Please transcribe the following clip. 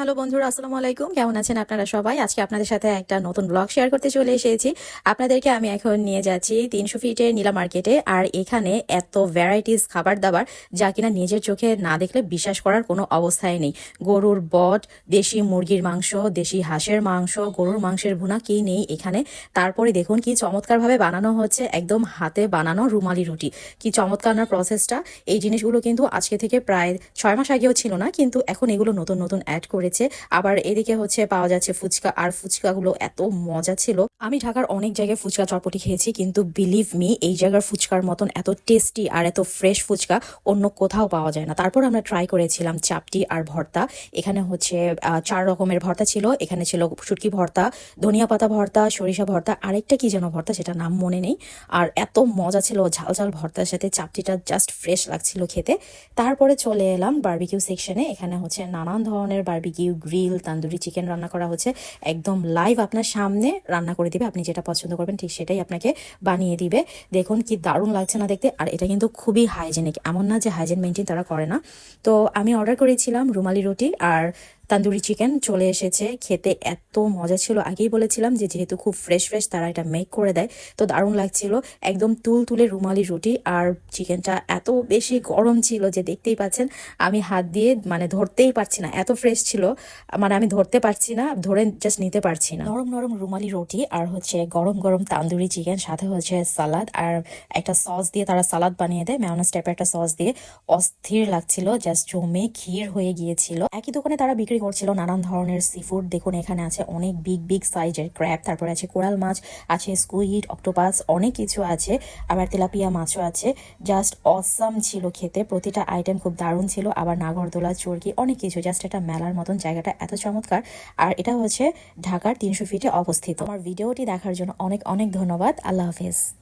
Hello বন্ধুরা, আসসালামু আলাইকুম। কেমন আছেন আপনারা সবাই? আজকে আপনাদের সাথে একটা নতুন ব্লগ শেয়ার করতে চলে এসেছি। আপনাদেরকে আমি এখন নিয়ে যাচ্ছি তিনশো ফিটের নীলা মার্কেটে, আর এখানে এত ভ্যারাইটিস খাবার দাবার যা কিনা নিজের চোখে না দেখলে বিশ্বাস করার কোনো অবস্থায় নেই। গরুর বট, দেশি মুরগির মাংস, দেশি হাঁসের মাংস, গরুর মাংসের ভুনা কি নেই এখানে? তারপরে দেখুন কি চমৎকারভাবে বানানো হচ্ছে, একদম হাতে বানানো রুমালি রুটি। কি চমৎকার না প্রসেসটা এই জিনিসগুলো কিন্তু আজকে থেকে প্রায় ছয় মাস আগেও ছিল না, কিন্তু এখন এগুলো নতুন নতুন অ্যাড করেছে আবার এদিকে হচ্ছে পাওয়া যাচ্ছে ফুচকা। আর ফুচকাগুলো এত মজা ছিল। আমি ঢাকার অনেক জায়গায় ফুচকা চটপটি খেয়েছি, কিন্তু বিলিভ মি এই জায়গার ফুচকার মতন এত টেস্টি আর এত ফ্রেশ ফুচকা অন্য কোথাও পাওয়া যায় না। তারপর আমরা ট্রাই করেছিলাম চাপটি আর ভর্তা। এখানে হচ্ছে চার রকমের ভর্তা ছিল। এখানে ছিল শুটকি ভর্তা, ধনিয়া পাতা ভর্তা, সরিষা ভর্তা, আরেকটা কি যেন ভর্তা সেটা নাম মনে নেই। আর এত মজা ছিল ঝাল ঝাল ভর্তার সাথে চাপটিটা জাস্ট ফ্রেশ লাগছিল খেতে। তারপরে চলে এলাম বার্বিকিউ সেকশনে এখানে হচ্ছে নানান ধরনের বারবিকিউ গ্রিল তান্দুরি চিকেন রান্না করা হচ্ছে। একদম লাইভ আপনার সামনে রান্না করে দিবে। আপনি যেটা পছন্দ করবেন, ঠিক সেটাই আপনাকে বানিয়ে দিবে। দেখুন কি দারুণ লাগছে না দেখতে। আর এটা কিন্তু খুবই হাইজেনিক এমন না যে হাইজেন মেনটেন তারা করে না। তো আমি অর্ডার করেছিলাম রুমালি রুটি আর তান্দুরি চিকেন চলে এসেছে। খেতে এত মজা ছিল। আগেই বলেছিলাম যে, যেহেতু খুব ফ্রেশ ফ্রেশ তারা এটা মেক করে দেয়। তো দারুণ লাগছিল। একদম তুল তুলে রুমালি রুটি। আর চিকেনটা এত বেশি গরম ছিল যে, দেখতেই পাচ্ছেন, আমি হাত দিয়ে মানে ধরতেই পারছি না। এত ফ্রেশ ছিল। মানে আমি ধরতে পারছি না, ধরে জাস্ট নিতে পারছি না। নরম নরম রুমালি রুটি আর হচ্ছে গরম গরম তান্দুরি চিকেন সাথে হচ্ছে সালাদ আর একটা সস দিয়ে তারা সালাদ বানিয়ে দেয়। ম্যাওনাস টাইপের একটা সস দিয়ে। অস্থির লাগছিল। জাস্ট জমে ক্ষীর হয়ে গিয়েছিল। একই দোকানে তারা বিক্রি করছিল নানান ধরনের সি ফুড দেখুন, এখানে আছে অনেক বিগ বিগ সাইজের ক্র্যাব তারপরে আছে কোরাল মাছ, আছে স্কুইড অক্টোপাস অনেক কিছু আছে। আবার তেলাপিয়া মাছও আছে। জাস্ট অসাম ছিল খেতে। প্রতিটা আইটেম খুব দারুণ ছিল। আবার নাগরদোলা, চর্কি, অনেক কিছু। জাস্ট একটা মেলার মতন জায়গাটা এত চমৎকার। আর এটা হচ্ছে ঢাকার তিনশো ফিটে অবস্থিত। আমার ভিডিওটি দেখার জন্য অনেক অনেক ধন্যবাদ। আল্লাহ হাফিজ।